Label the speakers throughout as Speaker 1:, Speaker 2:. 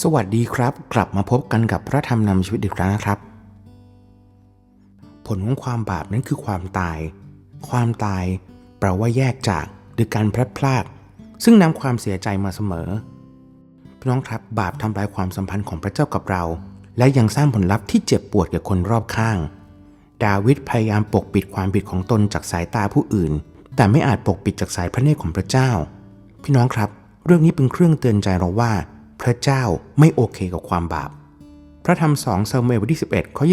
Speaker 1: สวัสดีครับ กลับมาพบกันกับพระธรรมนำชีวิตอีกครั้งนะครับ ผลของความบาปนั้นคือความตาย ความตายแปลว่าแยกจากหรือการพลัดพราก ซึ่งนำความเสียใจมาเสมอพี่น้องครับบาปทำลายความสัมพันธ์ของพระเจ้ากับเรา และยังสร้างผลลัพธ์ที่เจ็บปวดแก่คนรอบข้าง ดาวิดพยายามปกปิดความผิดของตนจากสายตาผู้อื่น แต่ไม่อาจปกปิดจากสายพระเนตรของพระเจ้า พี่น้องครับ เรื่องนี้เป็นเครื่องเตือนใจเราว่า พระเจ้าไม่โอเคกับความบาป พระธรรมสองซามูเอลบทที่ 11 ข้อ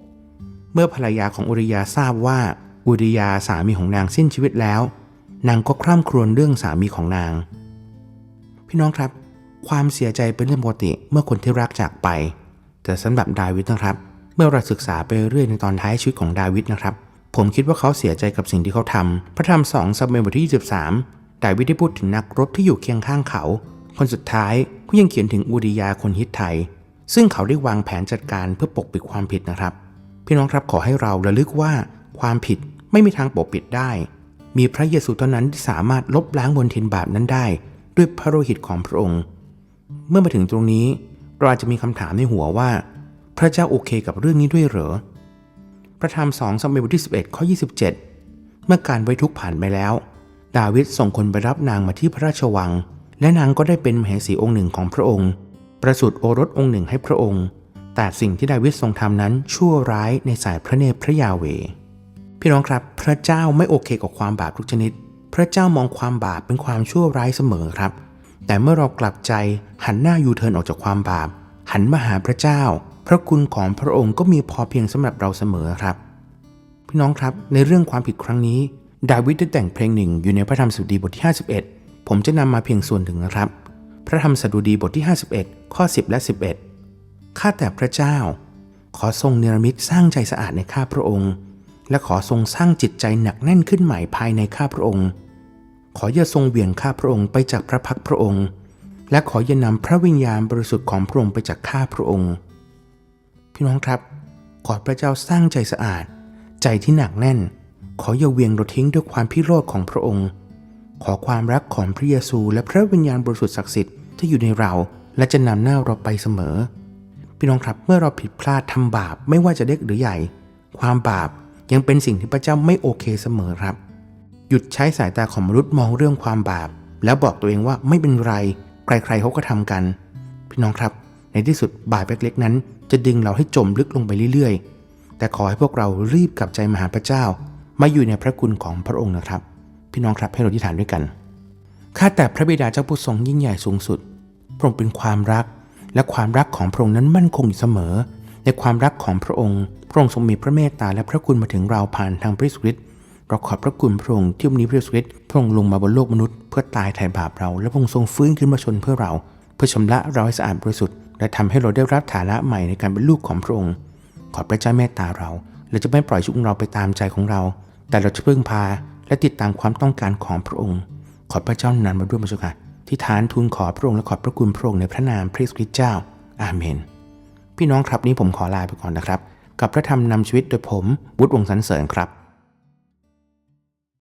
Speaker 1: 26 เมื่อภรรยาของอุริยาทราบว่าอุริยาสามีของนางสิ้นชีวิตแล้ว นางก็คร่ำครวญเรื่องสามีของนาง พี่น้องครับ ความเสียใจเป็นเรื่องปกติเมื่อคนที่รักจากไป แต่สำหรับดาวิดนะครับ เมื่อเราศึกษาไปเรื่อยในตอนท้ายชีวิตของดาวิดนะครับ ผมคิดว่าเขาเสียใจกับสิ่งที่เขาทำพระธรรมสองซามูเอลบทที่ 23 ดาวิดได้พูดถึงนักรบที่อยู่เคียงข้างเขา คนสุดท้ายก็ยังเขียนถึงอุริยาคนฮิตไทย ซึ่งเขาได้วางแผนจัดการเพื่อปกปิดความผิดนะครับ พี่น้องครับขอให้เราระลึกว่าความผิดไม่มีทางปกปิดได้ มีพระเยซูเท่านั้นที่สามารถลบล้างบนเทนบาปนั้นได้ ด้วยพระโลหิตของพระองค์ เมื่อมาถึงตรงนี้เราอาจจะมีคำถามในหัวว่า พระเจ้าโอเคกับเรื่องนี้ด้วยเหรอพระธรรมสองสมัยบทที่ 11 ข้อ 27 เมื่อการไว้ทุกผ่านไปแล้ว ดาวิดส่งคนไปรับนางมาที่พระราชวัง และนางก็ได้เป็นมเหสีองค์หนึ่งของพระองค์ ประสูติโอรสองค์หนึ่งให้พระองค์ แต่สิ่งที่ดาวิดทรงทำนั้นชั่วร้ายในสายพระเนตรพระยาเว พี่น้องครับ พระเจ้าไม่โอเคกับความบาปทุกชนิด พระเจ้ามองความบาปเป็นความชั่วร้ายเสมอครับ แต่เมื่อเรากลับใจหันหน้ายูเทิร์นออกจากความบาป หันมาหาพระเจ้า พระคุณของพระองค์ก็มีพอเพียงสำหรับเราเสมอครับ พี่น้องครับในเรื่องความผิดครั้งนี้ ดาวิดได้แต่งเพลงหนึ่งอยู่ในพระธรรมสุดีบทที่51 ผมจะนำมาเพียงส่วนหนึ่งนะครับ พระธรรมสดุดีบทที่ 51 ข้อ 10 และ 11 ข้าแต่พระเจ้า ขอทรงเนรมิตสร้างใจสะอาดในข้าพระองค์ และขอทรงสร้างจิตใจหนักแน่นขึ้นใหม่ภายในข้าพระองค์ ขออย่าทรงเบี่ยงข้าพระองค์ไปจากพระพักพระองค์ และขออย่านำพระวิญญาณบริสุทธิ์ของพระองค์ไปจากข้าพระองค์ พี่น้องครับ ขอพระเจ้าสร้างใจสะอาด ใจที่หนักแน่น ขออย่าเวียงเราทิ้งด้วยความพิโรธของพระองค์ ขอความรักของพระเยซูและพระวิญญาณบริสุทธิ์ศักดิ์สิทธิ์ที่อยู่ในเราและจะนำหน้าเราไปเสมอ พี่น้องครับเมื่อเราผิดพลาดทำบาปไม่ว่าจะเล็กหรือใหญ่ ความบาปยังเป็นสิ่งที่พระเจ้าไม่โอเคเสมอครับ หยุดใช้สายตาของมนุษย์มองเรื่องความบาป แล้วบอกตัวเองว่าไม่เป็นไร ใครๆเขาก็ทำกัน พี่น้องครับ ในที่สุดบาปเล็กๆนั้น จะดึงเราให้จมลึกลงไปเรื่อยๆ แต่ขอให้พวกเรารีบกลับใจมาหาพระเจ้า มาอยู่ในพระคุณของพระองค์นะครับ พี่น้องครับให้เราอธิษฐานด้วยกันข้าแต่พระบิดาเจ้าผู้ทรงยิ่งใหญ่สูงสุด พระองค์เป็นความรัก และความรักของพระองค์นั้นมั่นคงอยู่เสมอ ในความรักของพระองค์ พระองค์ทรงมีพระเมตตาและพระคุณมาถึงเราผ่านทางพระเยซูคริตเราขอบพระคุณพระองค์ที่วันนี้พระเยซูคริตพระองค์ลงมาบนโลกมนุษย์เพื่อตายแทนบาปเรา และพระองค์ทรงฟื้นขึ้นมาชนเพื่อเรา เพื่อชำระเราให้สะอาดบริสุทธิ์และทำให้เราได้รับฐานะใหม่ในการเป็นลูกของพระองค์ ขอพระเจ้าเมตตาเราเราจะไม่ปล่อยชีวิตเราไปตามใจของเรา แต่เราจะพึ่งพา และติดตามความต้องการของพระองค์ ขอพระเจ้านำมาด้วยมาสุค่ะที่ฐานทูลขอพระองค์และขอบพระคุณพระองค์ในพระนามพระเยซูคริสต์เจ้า อาเมน พี่น้องครับนี้ผมขอลาไปก่อนนะครับ กับพระธรรมนำชีวิตโดยผมวุฒิวงศ์สันเสริญครับ